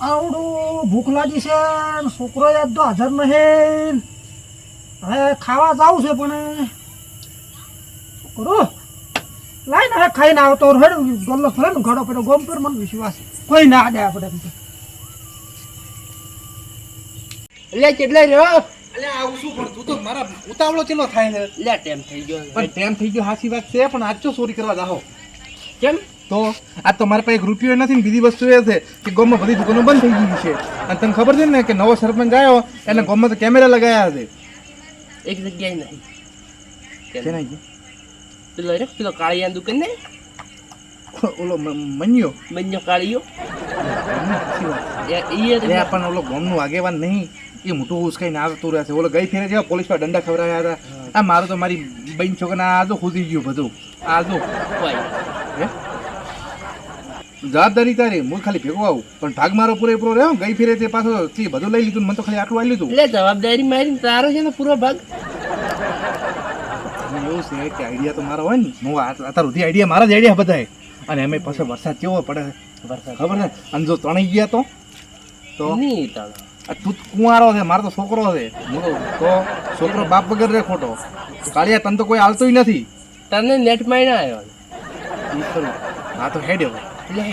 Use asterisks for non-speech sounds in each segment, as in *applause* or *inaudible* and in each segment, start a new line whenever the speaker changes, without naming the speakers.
આવડું ભૂખ લાગી છે છોકરો યાદ તો હાજર નહીં. હવે ખાવા જાવું છે પણ છોકરો લાઈ ને ખાઈને આવતો હેડ ગલ્લો ફરે ને ઘડો પડ્યો ગોમ પર મને વિશ્વાસ કોઈ ના દે આપણે એમ તો.
એટલે કેટલા રહ્યો
એટલે આવું શું પણ તું તો મારા ઉતાવળો ચેલો થાય ને?
લે ટેમ થઈ ગયો.
પણ ટેમ થઈ ગયો હાસી વાત છે પણ આજ તો ચોરી કરવા જાહો.
કેમ?
તો આ તો મારા પાસે એક રૂપિયો નથી ને બીજી વસ્તુ એ છે કે ગામમાં બધી દુકાનો બંધ થઈ ગઈ છે. અને તને ખબર છે ને કે નવો સરપંચ આવ્યો એને ગામમાં તો કેમેરા લગાયા છે.
એક જગ્યાએ નહીં.
છે ને ઈ?
પેલો રે પેલો કાળિયા દુકાન ને? *laughs*
ઓલો મન્યો.
મન્યો કાળિયો.
પણ ઓલો ગામનું આગેવાન નહીં. એ મોટું ઉસકાઈને આવતું રહે છે. ઓલો ગઈ ફેરે જેવા પોલીસ પર દંડા ખવડાવ્યા હતા. આ મારું તો મારી બહેન છોકરા આ તો ખુદી ગયું બધું. આ હે? જવાબદારી તારી હું ખાલી ભેગો આવું. પણ ભાગ મારો પૂરેપૂરો રહ્યો ગઈ ફેરે તે પાછો થી બધું લઈ લીધું મને તો ખાલી આટલું આવી લીધું
એટલે જવાબદારી મારી તારો છે ને પૂરો ભાગ.
એવું છે કે આઈડિયા તો મારો હોય ને હું અત્યારે સુધી આઈડિયા મારા જ આઈડિયા બધાય. અને એમાં પાછો વરસાદ કેવો પડે
વરસાદ.
ખબર ને અને જો ત્રણેય ગયા તો? તો?
નહીં
તું કુંવારો છે મારો તો છોકરો છે. તો છોકરો બાપ વગર રે ખોટો. કાળિયા તને તો કોઈ હાલતું નથી.
તને નેટમાં આવ્યો.
હા તો હેડ હવે.
લે.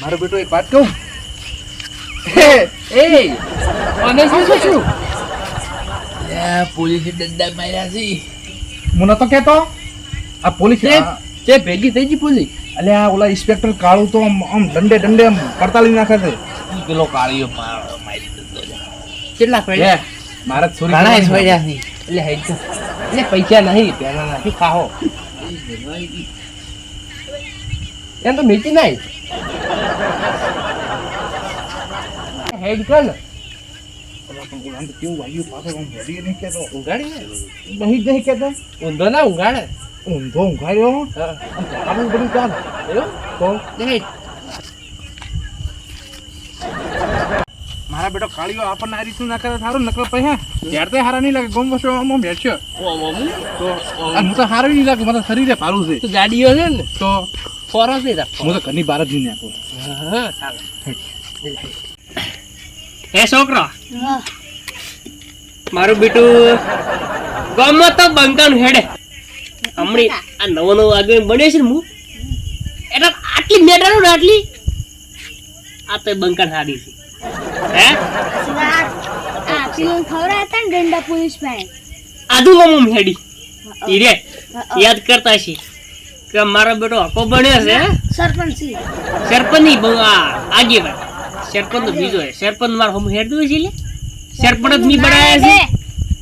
મારો બેટો એક વાત કહું?
એ અને શું શું? છું પોલીસે દંડા માર્યા છે.
હું નતો કેતો આ પોલીસ
તે તે ભેગી થઈ ગઈ પોલીસ.
અલે આ ઓલા ઇન્સ્પેક્ટર કાળું તો આમ આમ દંડે દંડે આમ પડતાલી નાખે છે.
પેલો કાળિયો મારો દીધો કેટલા પડ્યા?
મારા છોરી
ઘણા પડ્યા એટલે હેડ એટલે પૈસા નહીં પેલા નથી ખાઓ એમ તો મીઠી નહીં હેડ કર ને
ઓલા પણ ઓલા આમ તો કેવું વાગ્યું પાછો આમ વળી નહીં કહેતો.
ઊંઘાડી ને
નહીં જ નહીં કહેતો.
ઊંધો ના ઊંઘાડે
ઊંધો ઊંઘાડ્યો
હા
આમ ચાલવું બધું ચાલ
એવું
તો
લે હેડ.
મારા બેટો કાળીઓ આપણને આ રીતનું ના કરે સારું નકર પછી ત્યારે તો હારા નહીં લાગે ગમ વસ્તુ આમ બેસ્યો
ઓમ ઓમ.
તો હું તો હારું નહીં લાગે મારા શરીરે સારું છે.
ગાડીઓ છે ને?
તો
ફોરો જ નહીં રાખો
હું તો ઘરની બહાર જ નહીં નાખું
હા છોકરો. મારું બેટું ગમે તો બંકાનું હેડે. હમણી આ નવો નવો આગળ બન્યો છે ને હું. એટલે આટલી મેટાનું ને આટલી? આ તો બંકાન હારી છે. હે?
આ પેલું ને
હેડી. યાદ કરતા છે કે મારો બેટો હકો બન્યો છે
સરપંચ. છે.
સરપંચ નહીં બહુ આ આગેવાન. સરપંચ બીજો છે. સરપંચ મારો હમ હેડતું છે લે? સરપંચ જ નહીં બનાયા છે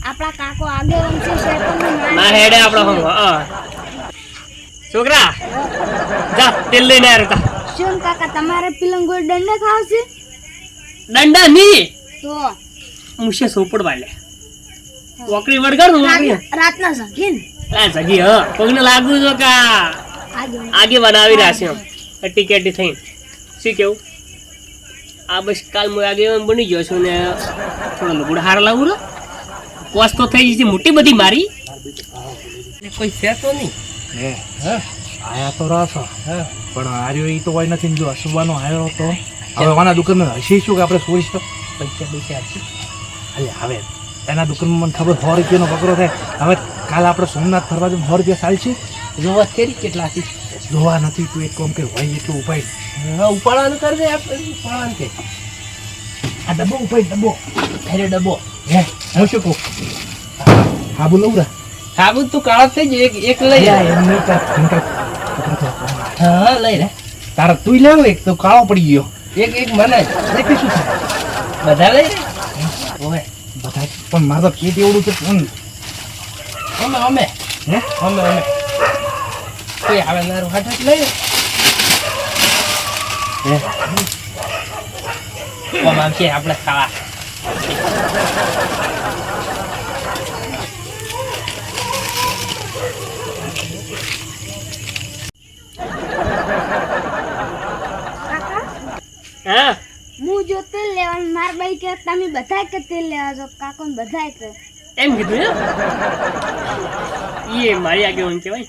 આપણા કાકો આગેવાન છે સરપંચનું
ના હેડે. આપણો હમ હા છોકરા જા તેલ લઈને આવ્યો
શું કાકા તમારે પેલું ગોળ દંડા ખાવશે
દંડા ની
તો.
મુશે સોપડ વાલે વકરી વડગર ને વકરી.
રાતના- સગીન
આ સગી હ. પગને લાગુ જો કા આગે બનાવી એમ. ટિકેટ થઈને. શું કેવું? આ બસ કાલ મુ આગે બની ગયો છું ને થોડો લુગડ હાર લાવું લો કોસ તો થઈ જશે મોટી બધી મારી. કોઈ છે તો નહીં.
હે. આયા તો રસ પણ આર્યો ઈ તો કોઈ નથી જો સુવાનો આવ્યો તો. હવે આના દુકાનમાં હસીશું કે આપણે તો
પૈસા પૈસા આપશે
અરે હવે એના દુકાનમાં મને ખબર સો રૂપિયાનો પકડો થાય. હવે કાલ આપણે સોમનાથ ફરવા જવું સો રૂપિયા ચાલશે?
જોવા કરી કેટલા હતી
જોવા નથી તું એક કોમ કે હોય એટલું ઉપાય
ઉપાડવાનું કર દે ઉપાડવાનું કે.
આ ડબ્બો ઉપાય ડબ્બો.
અરે ડબ્બો.
હે હું શું કહું? સાબુ લઉં રા.
સાબુ તું કાળા થઈ જાય એક એક લઈ
એમ નહીં
હા લઈ રે
તારા તું લેવો એક તો કાળો પડી ગયો.
એક એક મને. જ.
શું
બધા લઈ ઓય
બધા પણ મારે તો પેટ એવડું છે પણ
અમે અમે.
હે?
અમે અમે. કોઈ આવે નારું હાથ લઈ લે.
હે?
કોમ આવશે આપણે ખાવા. હા?
હું જો તેલ લેવાનું માર બાઈ કે તમે બધા કે તેલ લેવા જો કાકો બધા કે.
એમ કીધું એમ? એ મારી આગેવાન કહેવાય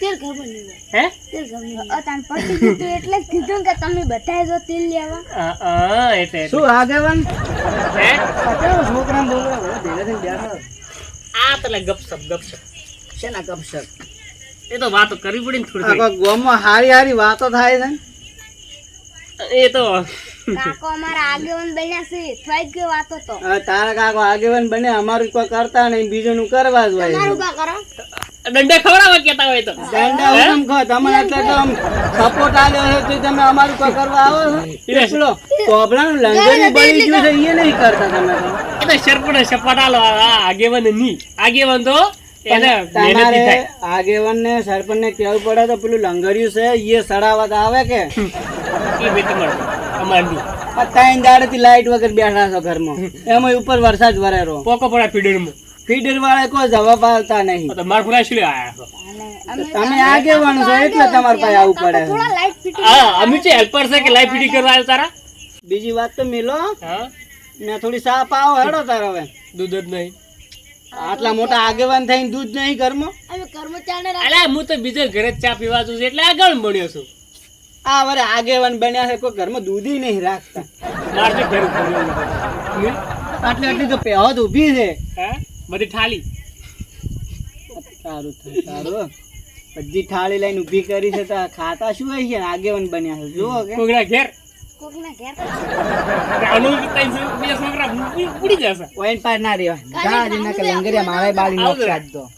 તેલ ખબર નહીં.
હે?
તેલ ખબર નહીં. અતાન પછી કીધું એટલે જ કીધું કે તમે બધા જો તેલ લેવા.
આ, આ, એટલે.
શું આગેવાન?
હે?
છોકરા બોકરા બધા ભેગા થઈને બેઠા
આ તો લે ગપસપ ગપસપ.
શેના ગપસપ?
એ તો વાતો કરવી પડી ને થોડી
ગામમાં હારી હારી વાતો થાય છે ને.
એ તો.
કાકો અમારા આગેવાન બન્યા છે. થઈ ગયો વાતો તો.
તારા કાકો આગેવાન બને અમારું કોઈ કરતા નહીં. બીજું કરવા જ હોય
તમારું કરો?
દંડા ખવડાવવા કેતા હોય તો.
દાંડા હુકમ ખો તમને એટલે તો સપોર્ટ આલ્યો છે તો તમે અમારું કોઈ કરવા આવો છો? એટલો કોબલાનું લંગર બની ગયું છે એ નહીં કરતા તમે
એ તો સરપણ આગેવન આ આગેવાનની. આગેવાન તો એને મહેનતી
તમારે
થાય.
આગેવાન ને સરપંચ ને કેવું પડે તો પેલું લંગર્યું છે એ સડાવત આવે કે?
એ
આ ત્રણ દાડેથી લાઈટ વગર બેઠા છો ઘરમાં. એમાં ઉપર વરસાદ વરેરો
પોકો પડા ફીડરમાં.
ફીડર વાળા કોઈ જવાબ આવતા નહીં.
તો માર ખુલા શું આયા છો.
તમે આગેવાન છો એટલે તમારે પાસે આવવું પડે.
હા અમે છે હેલ્પર છે કે લાઈટ ફીડિંગ કરવા આવ્યો તારા?
બીજી વાત તો મિલો.
હા.
ને થોડી સાફ આવો હેડો તારો હવે.
દૂધ જ નહીં.
આટલા મોટા આગેવાન થઈને દૂધ નહીં ઘરમાં?
અમે
અલા હું તો બીજે ઘરે જ ચા પીવા છું એટલે આગળ મળ્યો છું.
આ વરે આગેવાન બન્યા છે કોઈ ઘરમાં દૂધી નહીં રાખતા. આટલી આટલી તો પહેવત ઊભી છે.
બધી ઠાલી.
સારું થાય સારું બધી થાળી લઈને ઊભી કરી છે તો ખાતા શું હોય છે? આગેવાન બન્યા છે. જુઓ કે.
કોકના ઘેર.
કોકના ઘેર.
રાવણું તઈ બે છોકરા ઉડી- ઉડી જશે.
ઓઈન પાર ના રહેવા ગાડી ના કે લંગરિયા મારે બાળી નોખી કાઢ દો.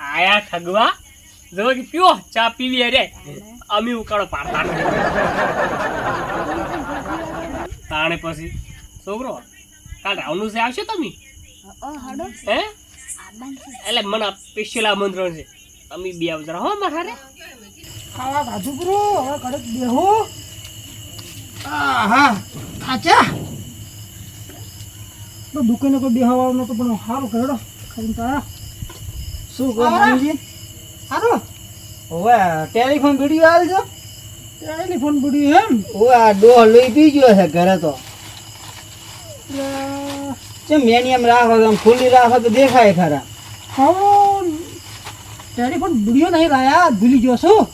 આયા ઠગવા. જો કે પીઓ ચા પીવી અરે. અમે ઉકાળો પાડતા તાણે પછી છોકરો કાલ રાવણું છે આવશે તમે? હે? એટલે મને સ્પેશિયલ આમંત્રણ છે. અમે બે આવજો. હો મારે હારે.
ખાવા બાજુ કરો. હવે કડક બેહો. આહા. ખાચા. તો દુકાને કોઈ આવનો તો પણ સારું કરડો ખાઈને તારા.
શું કહો
આવરા?
ઓવે ટેલિફોન વીડિયો આવજો
ટેલિફોન બુડી એમ?
ઓવે આ ડોહ લઈ પી ગયો છે ઘરે તો. ચમ એની એમ રાખો તો ખુલ્લી રાખો તો દેખાય ખરા.
હા ટેલિફોન બુડીઓ નહીં રાયા ભૂલી ગયો છું.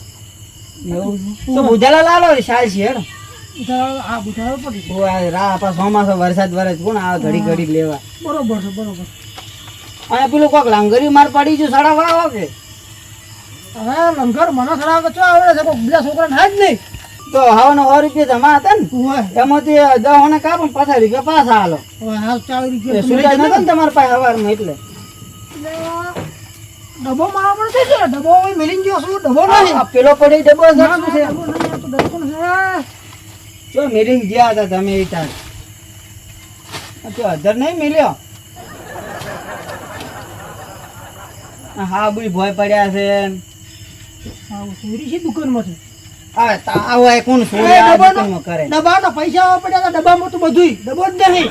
તો બુધાલા લાલો શાલ છે હેડ.
પડી
ઓ આ રા ચોમાસો વરસાદ વરસ કોણ આવે ઘડી ઘડી લેવા?
બરોબર છે બરોબર.
અને પેલું કોક લાંગરી માર પડી ગયું સાડા વાળા કે
હવે લંગર મને ખરાબ ચો આવડે છે? કોઈ બીજા છોકરા થાય જ નહીં.
તો હવાનો સો રૂપિયા જમા હતા ને. એમાંથી દસ ને કાપો પચાસ રૂપિયા પાછા હાલો.
હવે હાલ ચાવી
એ
રૂપિયા
સુવિધા નતો ને તમારા પાસે હવારમાં એટલે.
ડબ્બો મારા પડે છે ડબ્બો હવે મેલી ગયો ડબ્બો નહીં.
પેલો પડી ડબ્બો છે. હતા તમે એ તાર. તો અધર નહીં મિલ્યો? હા બુઈ ભોય પડ્યા છે.
હા, ચોરી છે દુકાનમાંથી?
હવે તાવ હોય કોણ સોરી આ દુકાનમાં કરે?
ડબ્બાનો પૈસા પડ્યા ડબ્બામાં તો બધુંય. ડબ્બો જ નહીં.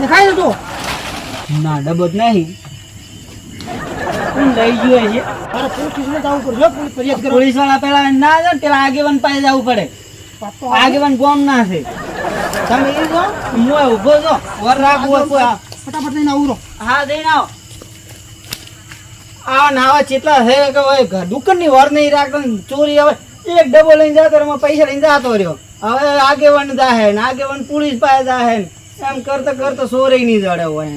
દેખાય તો?
ના ડબ્બો જ નહીં. લઈ ગયો છે
મારે પોલીસ સ્ટેશને જવું પડશે પોલીસ ફરિયાદ કરો.
પોલીસવાળા પેલા ના જાય પેલા આગેવાન પાસે જવું પડે. આગેવાન ગોમ ના છે. તમે એ જો હું છો. વર આ-
ફટાફટ લઈને આવું
હા જઈને આવો. આવા નાવા ચેટલા છે કે હવે દુકાનની વર નહીં રાખતો ચોરી હવે એક ડબ્બો લઈને જતો એમાં પૈસા લઈને જતો રહ્યો. હવે આગેવાન જાહે ને આગેવાન પોલીસ પાસે જાહે ને. એમ કરતા કરતા ચોરી નહીં જડે હોય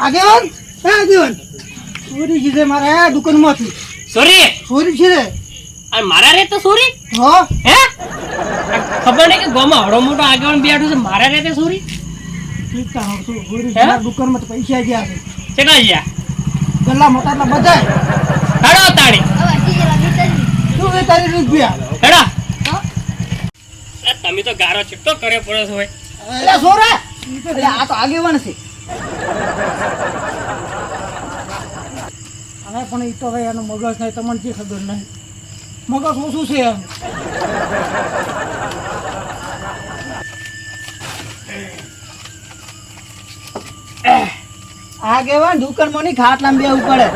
આગેવાન? હે આગેવાન? ચોરી કીધે મારે દુકાનમાંથી.
સોરી?
સોરી છે રે
અને મારા રે તો સોરી?
હો.
હે? ખબર નહીં કે ગામમાં હળો મોટો આગેવાન બેઠો છે મારા રે તે સોરી?
પૈસા ગયા છે
ચેટલા ગયા?
ગલ્લા મોટા એટલા બધા.
હેડો
શું તારી રૂપિયા?
હેડો. તમે તો ગારો ચિટ્ટો કર્યો પડે છે
સોરા! આ તો આગેવાન છે.
હવે પણ એ તો હવે એનો મગજ થાય તમને જે ખબર નહીં. મગજ ઓછું છે એમ.
આગેવાન દુકાનમાં નહીં ખાટલામાં બેહવું પડે.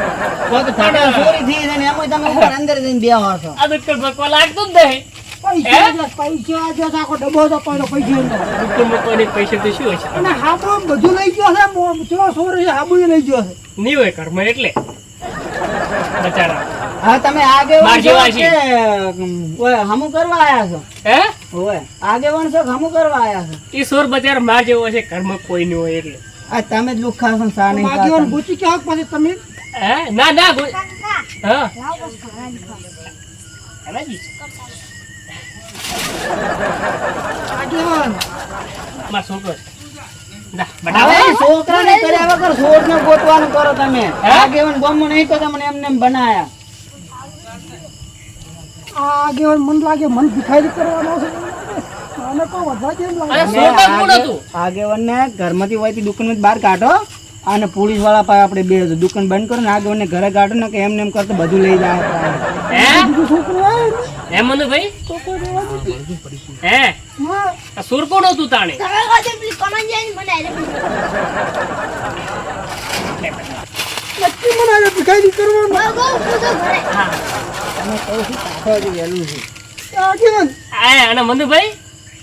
કોઈ તો ફાટા ચોરી થઈ જાય ને એમાં તમે ઉપર અંદર જઈને બેહો છો?
આ દુકાન બકવા લાગતું જ નહીં.
પૈસા દે, પૈસા દે, આખો ડબ્બો તો પડ્યો પૈસાનો.
દુકાન મૂકવાની પૈસા તો શું હશે
અને હાબુ બધું લઈ ગયો છે મો- સોરી હાબુ લઈ ગયો છે.
નહીં હોય કર્મ એટલે. બચારા.
હા તમે આગેવાન છો કે. ઓય હમું કરવા આયા છો?
હે?
ઓય આગેવાન છો કે કરવા આયા છો?
એ સોર બચારા માર જેવો છે કર્મ કોઈ નહીં હોય એટલે.
આ તમે જ લુખા છો સા નહીં ખાતા.
ગોચી ક્યાંક પછી તમે?
હે? ના ના
ગુ
હા?
લાવ બસ
આગેવાન
માર છોકરો
છોકરાને કર્યા વગર ગોતવાનું કરો તમે? આગેવાન ગમો નહીં તો તમને એમને એમ બનાયા.
આ આગેવાન મન લાગે મન ભિખારી કરવાનો છે.
આગેવાનને ઘરમાંથી હોય દુકાન બહાર કાઢો અને પોલીસવાળા પાસે આપણે બે દુકાન બંધ કરો ને આગેવાનને ઘરે કાઢો ને કે એમને એમ કરતો બધું લઈ જાય
હે?
બીજું છોકરું આવે ને,
હે મનુભાઈ
તો કોઈ રહેવા નથી.
હે?
હા,
આ સોર કોણ હતું તાણે?
મને આરે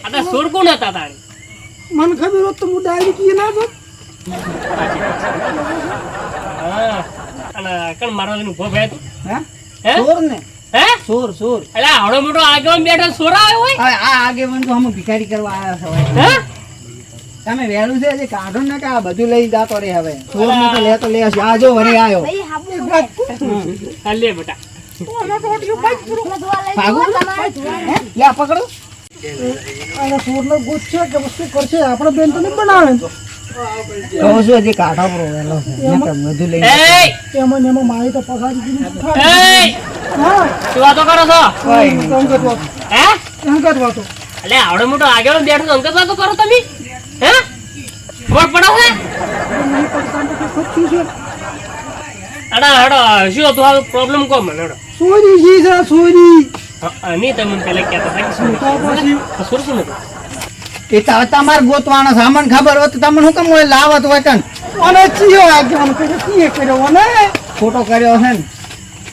આજે
આ કોણ હતા તાણે
મને ખબર હોત તો હું ડાયરી કીએ ના
બોલ અને કણ મારવાનું ભો ભાઈ તું?
હે?
હે?
ને
હે?
ચોર ચોર
એટલે હડો મોટો આગેવાન બેઠો સોર આવ્યો હોય?
હવે આ આગેવાન તો હમ ભિખારી કરવા આવ્યા છે
હે?
તમે વેલું છે જે કાઢો ને કે આ બધું લઈ જાતો રે હવે. ચોર ને તો લેતો લે હશે. આ જો વરે આવ્યો.
ભાઈ હાબુ
હા. લે બેટા.
ભાગો. લે પકડો?
અને સોરનો ગુસ્સ છે કે વસ્તુ કરશે આપણે બેન તો નહીં બનાવે.
કહું છું હજી કાઢો પ્રો વહેલો છે? બધું લઈ
એમાં ને એમાં મારી તો પગારી દીધી
એ
ખાલી. હા
શું વાતો કરો છો?
અંગત વાતો.
હે?
અંગત વાતો.
એટલે આવડો મોટો આગળ બેઠો તો અંકલ વાતો કરો તમે. હે? ખબર પડે છે? અડા હડો શું હતું? આ પ્રોબ્લેમ કહો મને હડો
સોરી જી છે સોરી
હા, તમે પેલા કહેતા શું
તો પછી
તો સોર શું
એ તો હવે તમારે ગોતવાનો સામાન ખબર હોત તો તમને શું કામ હોય? લાવત હોય કન
અને ચિયો આગેવાન કર્યો ચિયે કર્યો. અને
ખોટો કર્યો છે ને.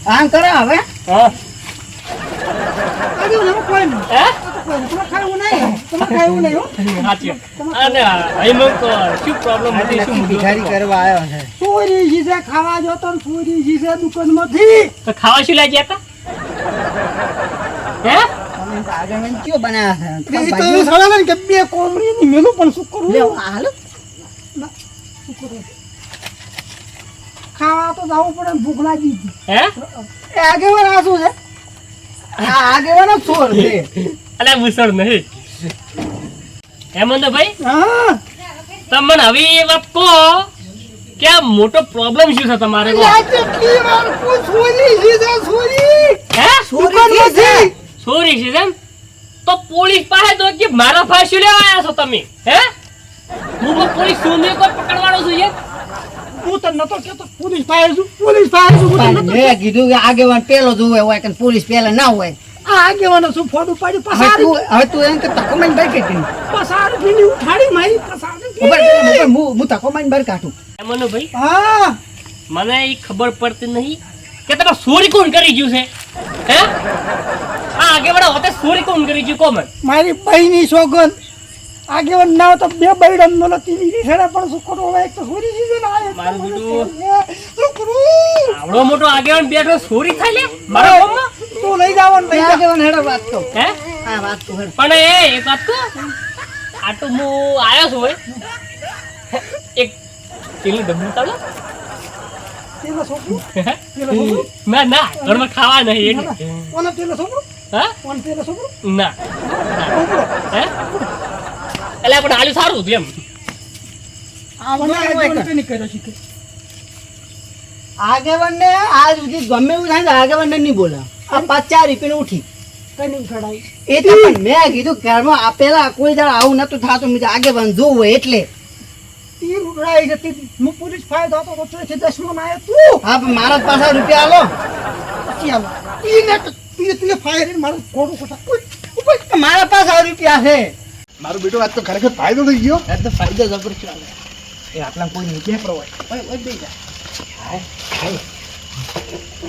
આમ કરે હવે.
હા.
આગેવાન એમાં કોઈ નહીં.
હે?
તમારે ખાવું નહીં? તમારે ખાવું નહીં
સાચી અને અહીં તો શું પ્રોબ્લેમ હતી શું
ભિખારી કરવા આવ્યો છે.
જી ખાવા જોતો ને સોરી જી છે દુકાનમાંથી.
તો ખાવા શું લાગ્યા ગયા હતા? હે?
આગળ કયો બનાવ્યા છે?
એ તો એવું સાડા ને કે બે કોમરીની મેલું પણ શું કરવું
લ્યો, આ
શું કરવું? ખાવા તો જવું પડે ભૂખ લાગી
હે?
એ આગેવાન આ શું છે?
આ આગેવાનો જ છે.
અલ્યા મુસળ નહીં. હેમંત ભાઈ
હા.
તમને હવે એ વાત કહો કે આ મોટો પ્રોબ્લેમ શું છે તમારે?
કેટલી વાર જી છે સોરી
હે
દુકાનમાંથી
સોરી છે એમ તો પોલીસ પાસે તો કે મારા ફાંસી લેવા આવ્યા છો તમે હે? હું તો પોલીસ શું કોઈ પકડવાનો છું યાર
હું તો નતો કેતો પોલીસ પાસે છું પોલીસ પાસે છું
પણ મેં કીધું કે આગેવાન પેલો જ હોય કે પોલીસ પેલા ના હોય.
આ આગેવાનો શું ફોટો પાડી
હવે
પસારી
હવે તું એમ કે તકો માઈને બહાર કાઢી
પસારી પીની ઉઠાડી મારી પસારી
હું હું તકો માઈને બહાર કાઢું.
હેમંત ભાઈ
હા.
મને એ ખબર પડતી નહીં કે તમે સોરી કોણ કરી ગયું છે? હે? આ આગેવાળા હોતે ચોરી કોણ કરી ગયું કોમન.
મારી બહેની સોગન આગેવાન ના તો બે બૈડમ નો તીલી ની છેડે પણ હવે એક તો સોરી જી છે ને આ
મારું
છે. શું કરું
આવડો મોટો આગેવાન બેઠો સોરી ખાઈ લે? મારા ગામમાં
તું લઈ જવાનું લઈ જા.
આગેવાન હેડો વાત તો
હે?
હા વાત તો
પણ એ એક વાત કહું? આ તો હું આવ્યો છું હોય એક તેલનું ડબ્બુ તાળો
પેલો છોકરો
ના ના ઘરમાં ખાવા નહીં એટલે
કોનો પેલો છોકરો
હા?
કોણ પેલો છોકરો
ના.
છોકરો
હે? એટલે આપણે હાલું સારું હતું એમ.
આ
મને
મને
આગેવાન
કે. આગેવાનને આજ સુધી ગમે એવું થાય ને તો આગેવાનને નહીં બોલે. આ પચાસ રૂપિયાની ઉઠી.
કઈ નહીં ઉઠાડાય
એ તો પણ મેં કીધું ઘરમાં આપેલા કોઈ દાડ આવું નતું થતું. આગેવાન જોવું એટલે.
ઉડાઈ જતી. હું પોલીસ ફાયદો હતો તો ચોથી દસમાં આવ્યો તું.
હા પણ મારા પાસે રૂપિયા આલો.
પછી આલો. ઈ ને તીર તીર ફાયર મારું કોડું કોટા
ઉપર મારા પાસે રૂપિયા છે.
મારું બેટો આજ તો ખરેખર ફાયદો થઈ ગયો.
આ તો ફાયદો જબર ચાલે એ આટલા કોઈ નીચે પ્રવાય ઓય ઓય બેજા હાય હાય.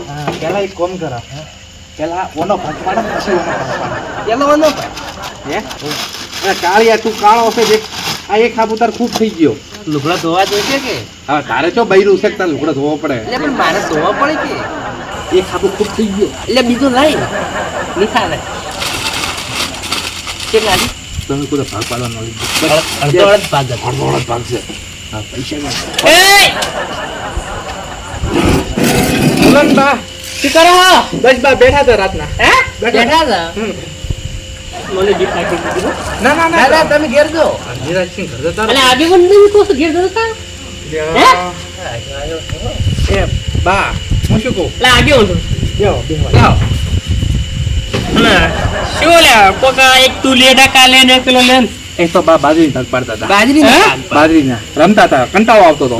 હા પેલા એક કોમ કરા. પેલા ઓનો ભાગ પાડે પછી ઓનો ભાગ પાડે
પેલો ઓનો.
હે? કાળિયા તું કાળો છે આ એક હાથ ખૂબ થઈ ગયો.
લુગડા ધોવા જોઈએ કે
હા તારે ચો બૈરું છે કે તારે લુગડા ધોવો પડે
એટલે પણ મારે ધોવા પડે કે
એક ખાબુ ખૂબ થઈ ગયો
એટલે બીજું લાઈ નિખાલે કે લાગી
તમે કોઈ ભાગ પાડવાનો લીધો
અડધો અડધ ભાગ હતો.
અડધો અડધ ભાગ છે હા પૈસા ના
એય!
બોલો બા
શું કરો હો?
બસ બા બેઠા હતા રાતના
હે?
બેઠા.
બેઠા હતા? મને જીત નાખી દીધી
ના ના
ના, ના,
તમે ઘેર જો નિરાજસિંહ ઘર જતા
અને આજે પણ નહીં કહો છો, ઘેર જતા હતા?
એ બા હું શું કહું?
એટલે આજે
બેહો
લાવો. અને શું લ્યા, કોક એક તું લેડા કાલે ને પેલો લે ને.
એ તો બા બાજરી તક પાડતા હતા.
બાજરી
હે? બાજરીના. રમતા હતા કંટાળો આવતો હતો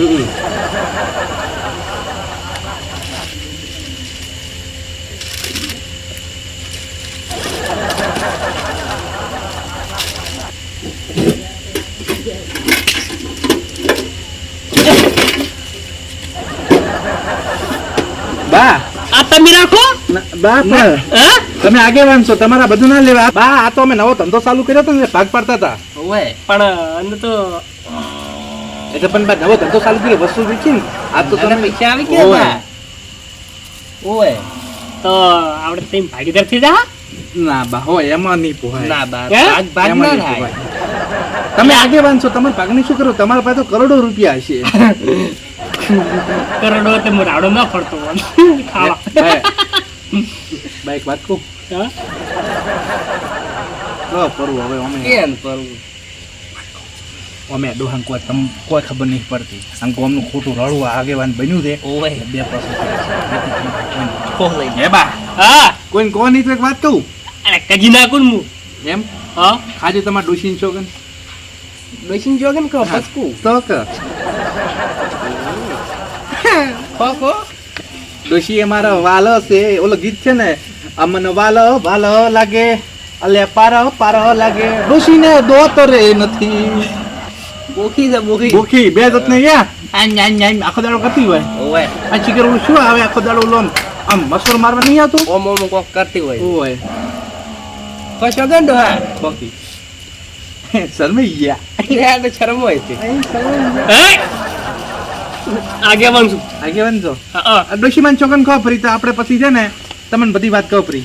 બા
આ તમે રાખો.
બા પણ તમે આગેવાન છો તમારા બધું ના લેવા. બા આ તો અમે નવો ધંધો ચાલુ કર્યો હતો ને ભાગ પાડતા હતા.
પણ અંદર તો
એટલે પણ બા નવો ધંધો ચાલુ કર્યો વસ્તુ વેચી ને આ તો તમે
પૈસા આવી
ગયા
ઓય તો આપણે તેમ ભાગીદાર થઈ જા.
ના બા હોય એમાં નહીં પોહાય.
ના બા ભાગ ભાગ ના થાય.
તમે આગેવાન છો તમારે ભાગની શું કરો? તમારા પાસે તો કરોડો રૂપિયા હશે. *laughs*
કરોડો તે હું રાવડો ના ફરતો હોત. ખાવા.
બા વાત કહું?
હા?
કહો હવે અમે
કેમ કરવું
અમે ડોહાન કોઈ તમ કોઈ ખબર નહીં પડતી. આમ અમનું ખોટું રડવું આગેવાન બન્યું છે.
ઓય
બે પાસો હે બા.
હા.
કોઈ કોણ નહીં તો એક વાત કહું?
અરે કજી નાખું હું.
એમ?
હા.
આજે તમારે ડોશીન ચોગન
ડોસીન જોગન કહો
તો કે
ખો
ડોશી મારો વાલો છે. ઓલો ગીત છે ને અમને વાલો વાલો લાગે. અલે પારો પારો લાગે. ડોશીને દો તો રે નથી.
બોખી છે બોખી.
બોખી બે જત ને યા આમ આમ આમ આખો દાડો કરતી હોય.
ઓય
આ ચીકર શું આવે? આખો દાડો લોન. આમ મસોર મારવા નહીં આવતું?
ઓમ ઓમ કોક કરતી હોય.
ઓય.
ખો સોગન હા?
બોખી. *laughs* શરમાઈ ગયા. *laughs*
યાર શરમ હોય છે. આગે બનશું
આગેવાન છો?
હા હા.
ડોશીમાન ચોકન કહો ફરી તો આપણે પછી છે ને તમને બધી વાત કહો ફરી.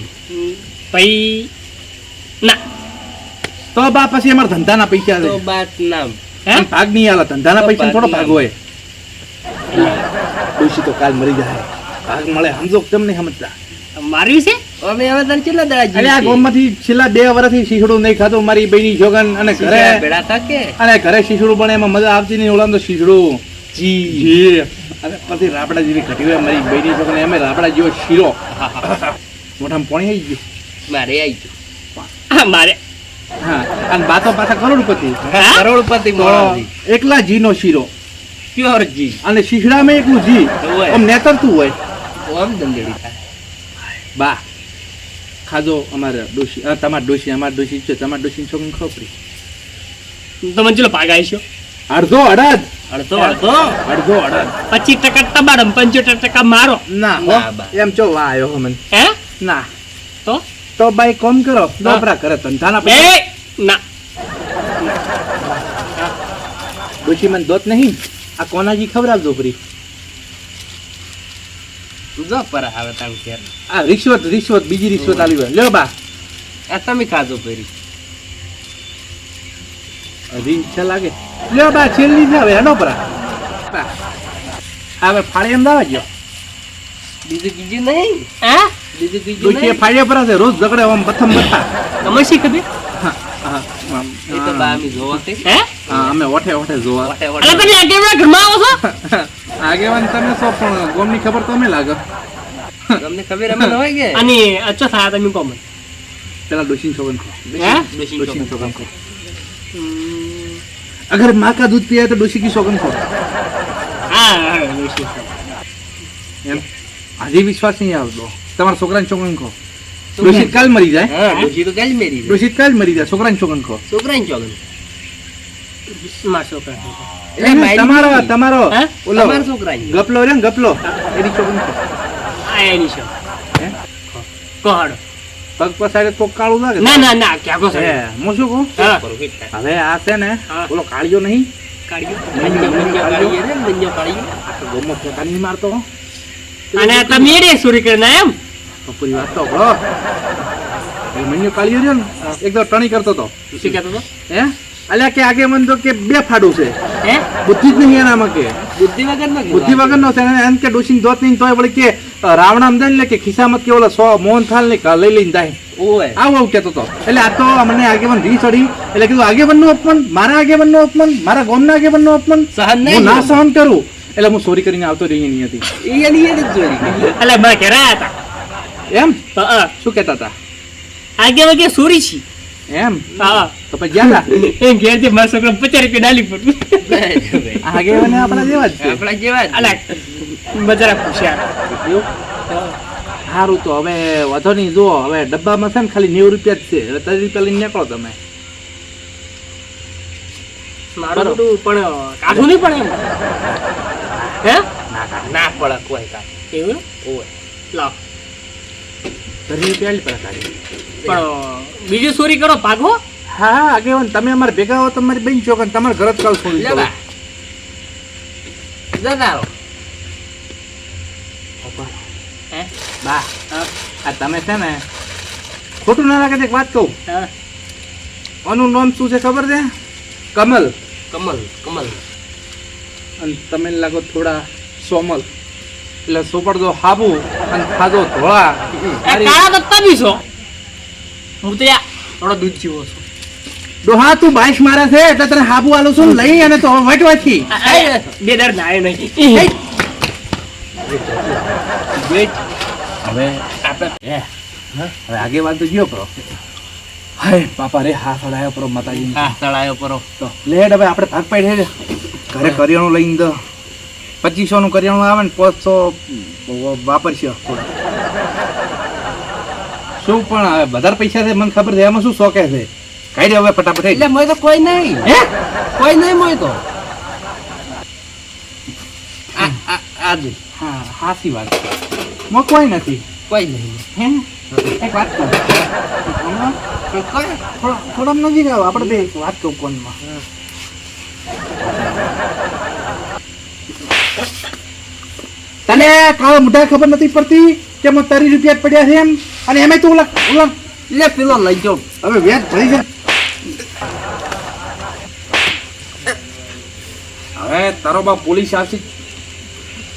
ભાઈ ના.
તો બા પછી અમારા ધંધાના પૈસા
તો બાત નામ.
ભાગ નહીં આલે ધંધાના પૈસા થોડો
ભાગ
હોય. ડોશી તો કાલ મરી જાય. ભાગ મળે સમજો તમને સમજતા.
માર્યું છે અમે હવે તને કેટલા દાડા
અરે આ ગામમાંથી છેલ્લા બે વર્ષથી શીશડું નહીં ખાતો મારી બહેની જોગન અને ઘરે
ભેડા થાકે?
અને ઘરે શીશડું બને એમાં મજા આવતી નહીં ઓલામ તો શીશડું. જી. જી. અને પછી રાબડા જેવી ઘટી મારી એમ રાબડા જેવો શીરો. મોઢામાં પાણી આવી ગયું.
મારે આવી ગયું. મારે.
હા અને બાતો પાછા કરોડપતિ.
કરોડપતિ
એકલા જીનો શીરો.
પ્યોર જી.
અને શીશડામાં એકલું જી.
હોય.
આમ નેતરતું હોય.
ઓમ દંડેડી
બા ખાધો અમારે ડોશી તમાર ડોશી અમારે ડોશી છે તમાર ડોશી છોકરી ખોપરી
તમે ચલો ભાગ આવીશો
અડધો અડદ
અડધો અડધો?
અડધો અડદ
પચીસ ટકા તમારો પંચોતેર ટકા મારો.
ના
ના.
એમ ચો વા આવ્યો હો મને.
હે?
ના.
તો?
તો બાઈ કોમ કરો નોકરા કરે ધંધાના
એ ના.
ડોશી મને દોત નહીં? આ કોનાજી ખવડાવજો ફરી
જો પર આવે તાર ઘેર.
આ રિશ્વત રિશ્વત બીજી રિશ્વત આવી હોય. લ્યો બા.
આ તમે ખાજો ફરી
હજી ઈચ્છા લાગે? લ્યો બા છેલ્લી જ હવે હેનો પરા. હવે ફાળી અમદાવાદ ગયો.
બીજું કીજું નહીં. હા? બીજું કીજું નહીં.
ફાળે પર છે રોજ ઝઘડે આમ પ્રથમ બતા
તમે શી ખબર?
હા હા
છો.
લાગે.
અચ્છા સાહેબ તમે કોમ
પેલા ડોશિંગ છોકન
હે?
ડોશિંગ अगर माँ का दूध पिया है तो डोशी की शोगन खो
હા હા ડોશી.
એમ હજી વિશ્વાસ નહીં આવતો તમારા છોકરાને છોકરાને ખો ડોશી કાલ મરી જાય
હા ડોશી તો કાલ મેરી છે
ડોશી કાલ મરી જાય છોકરાને છોકરાને ખો
છોકરાને ચોગન માર છોકરા
એટલે તમારો તમારો
હે?
ઓલો
તમારા છોકરાને
ગપલો રે ને ગપલો એની છોકરાને ખો
આ એની છે
હે?
કોહડ
પગ પસાડે તો કાળું લાગે
ના ના ના ક્યાં કહો
હે શું કહું? હવે આ છે ને. બોલો કાળિયો નહીં?
રે
મારતો
અને તમે એડે સુરી કરી એમ?
પૂરી વાત તો મન્યો કાળિયો રહ્યો ને એકદમ ટણી કરતો તો.
શું કહેતો હતો?
હે? અલ્યા કે આગે મન તો કે બે ફાડું છે.
હે?
બુદ્ધિ જ નહીં એનામાં કે.
બુદ્ધિ વગર નો
બુદ્ધિ વગર નો છે એમ કે ડોશીને દોત નહીં તોય વળી કે રાવણા આમ જાય ને કે ખિસ્સામાં કે ઓલા સો મોહન થાલ ને લઈ લઈને જાય.
ઓય.
આવું આવું કહેતો હતો એટલે આ તો અમને આગેવન રી ચડી એટલે કીધું આગેવાનનું અપમાન મારા આગેવાનનું અપમાન મારા ગામના આગેવાનનું અપમાન.
સહન
નહીં ના સહન કરું. એટલે હું સોરી કરીને આવતો રહી નહીં હતી
એની એની જ ચોરી એટલે મેં ઘેરા હતા.
એમ? શું કહેતા હતા?
આગે વગે સોરી છી?
એમ?
હા.
તો પછી ગયા હતા
એ ઘેરથી મારા છોકરા પચાસ રૂપિયા ડાલી પડતું *laughs*
આગેવાને આપણા જેવા જ
આપણા જેવા અલા બજારા ખુશિયાર?
સારું તો હવે વધો નહીં જુઓ હવે ડબ્બામાં છે ને ખાલી નેવું રૂપિયા જ છે. એટલે ત્રીસ રૂપિયા લઈને નીકળો તમે.
મારું બધું પણ કાઢું નહીં પણ એમ? હે?
ના પડે કોઈ
એવું? લાવ.
ત્રીસ રૂપિયા આલી પડે કાઢી
પણ બીજું ચોરી કરો ભાગો.
હા હા આગેવાન તમે અમારે ભેગા હો તમારી બેન છો કે તમારે ઘર જ કાલ છોડી દો
હે?
બા આ તમે છે ને ખોટું ના લાગે એક વાત કહું. આનું નામ શું છે ખબર છે? કમલ.
કમલ કમલ.
અને તમે લાગો થોડા સોમલ. એટલે સોપડદો હાબુ અને ખાધો ધોળા.
કાળા દત્તા બી છો. હું તો થોડો દૂધ જીવો છું.
ડોહા તું બાઈશ મારે છે એટલે તને હાબુ આલું છું લઈ અને તો વટવાથી.
બે દર નાય નહીં.
હવે આપણે હવે આગેવાન તો ગયો કરો હાય પાપા રે હા સડાયો પરો માતાજી
હા સડાયો પરો.
તો લેડ હવે આપણે ભાગ પાડી ઘરે કરિયાણું લઈને તો પચીસો નું કરિયાણું આવે ને પાંચસો વાપરશે થોડા. શું પણ હવે વધારે પૈસા છે મને ખબર છે એમાં શું શોખે છે? કઈ દે હવે ફટાફટ
એટલે મોય તો કોઈ નહીં.
હે?
કોઈ નહીં મોય તો. આજે
હા હાસી વાત મો કોઈ નથી.
કોઈ નહીં.
હે? એક વાત કહું. થોડો થોડો નજીક આવો આપણે બે વાત કહું કોનમાં. તને કાળા મોટા ખબર નથી પડતી? કે મો તારી રૂપિયા પડ્યા છે એમ? અને એમાં તું
લે પેલો લઈ જાઓ.
હવે વ્યાજ ભરી જા હવે તારો બા પોલીસ આવશે.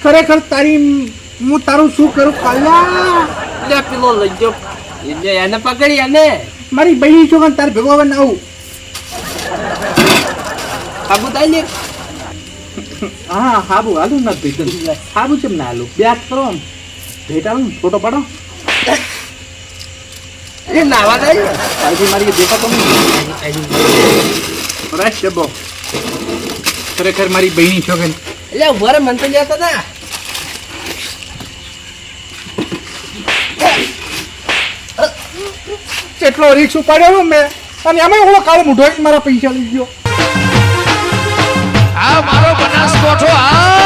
ખરેખર તારી હું તારું શું કરું? કાલા
લે પેલો લઈ જાઓ. એટલે એને પકડી એને.
મારી બહેની છોકરા તારે ભેગો હવે આવું?
આબુ તાઈ લે
હા હાબુ હાલું ના ભેગન હાબુ ચમ ના હાલું? બે કરો આમ. ભેટ આવું ને ફોટો પાડો.
એ નાવા થાય
આજે મારી દેખાતો નહીં રાઈટ ડબ્બો. ખરેખર મારી બહેની છોકરી
એટલે ઊભા મન તો જતા હતા
કેટલો રીક્ષ ઉપાડ્યો મેં. અને એમાં ઓલો કાળો મૂઢો મારા પૈસા લઈ ગયો.
આ મારો બનાસકોઠો આ